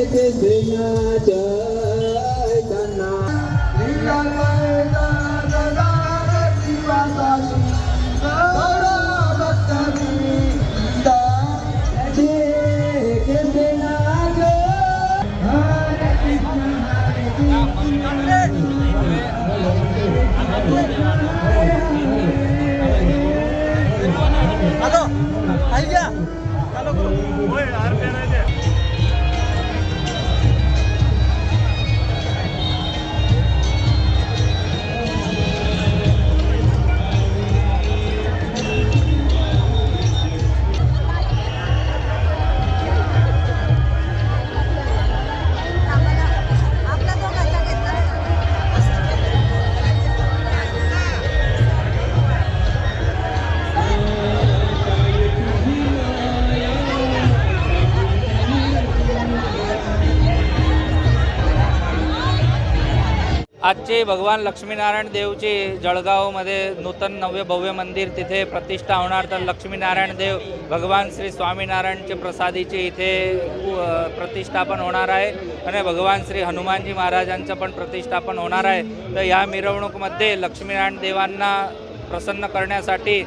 thế thiên bình trời thần nào đi ra đây ta ra ra đi qua ta đi ta ra bắt ta đi ta chỉ cái thế nào cơ ha để đi cùng hai đi cùng hai hello आई गया hello ओए यार आजचे भगवान लक्ष्मीनारायण देवचे जळगावमध्ये नूतन नव्य भव्य मंदिर तिथे प्रतिष्ठा होणार. तर लक्ष्मीनारायण देव भगवान श्री स्वामीनारायणचे प्रसादीचे इथे प्रतिष्ठापन होणार आहे. आणि भगवान श्री हनुमानजी महाराजांचं पण प्रतिष्ठापन होणार आहे. तर या मिरवणूकमध्ये लक्ष्मीनारायण देवांना प्रसन्न करण्यासाठी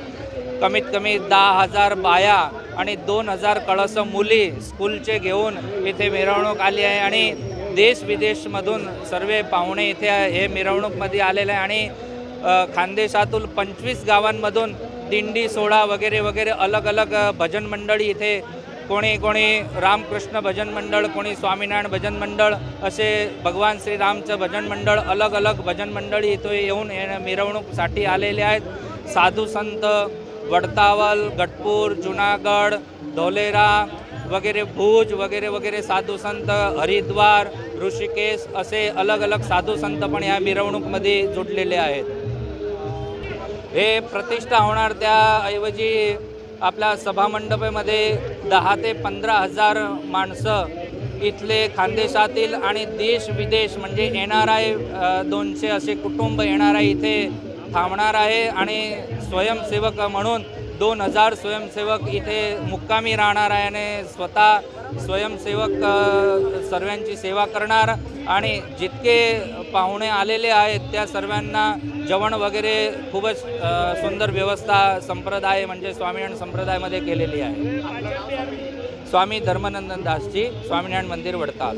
कमीत कमी दहा हजार बाया आणि दोन हजार कळस मुली स्कूलचे घेऊन इथे मिरवणूक आली आहे. आणि देश विदेशमधून सर्व पाहुणे इथे हे मिरवणूकमध्ये आलेले आहे. आणि खानदेशातून खानदेशातील पंचवीस गावांमधून दिंडी सोडा वगैरे वगैरे अलग अलग भजन मंडळी इथे कोणी कोणी रामकृष्ण भजन मंडळ कोणी स्वामीनारायण भजन मंडळ असे भगवान श्रीरामचं भजन मंडळ अलग अलग भजन मंडळी इथे येऊन हे मिरवणूकसाठी आलेले आहेत. साधू संत वडतावल गटपूर जुनागड धोलेरा वगैरे भुज वगैरे वगैरे साधू संत हरिद्वार ऋषिकेश असे अलग अलग साधू संत पण या मिरवणूकमध्ये जुडलेले आहेत. हे प्रतिष्ठा होणार त्याऐवजी आपल्या सभामंडपामध्ये दहा ते पंधरा हजार माणसं इथले खानदेशातील आणि देश विदेश म्हणजे येणार आहे दोनशे असे कुटुंब येणार आहे इथे थांबणार आहे आणि स्वयंसेवक म्हणून दोन हजार स्वयंसेवक इथे मुक्कामी राहणार आहे आणि स्वतः स्वयंसेवक सर्वांची सेवा करणार. आणि जितके पाहुणे आलेले आहेत त्या सर्वांना जेवण वगैरे खूपच सुंदर व्यवस्था संप्रदाय म्हणजे स्वामीनारायण संप्रदायामध्ये केलेली आहे. स्वामी धर्मनंदन दासजी स्वामीनारायण मंदिर वडताल.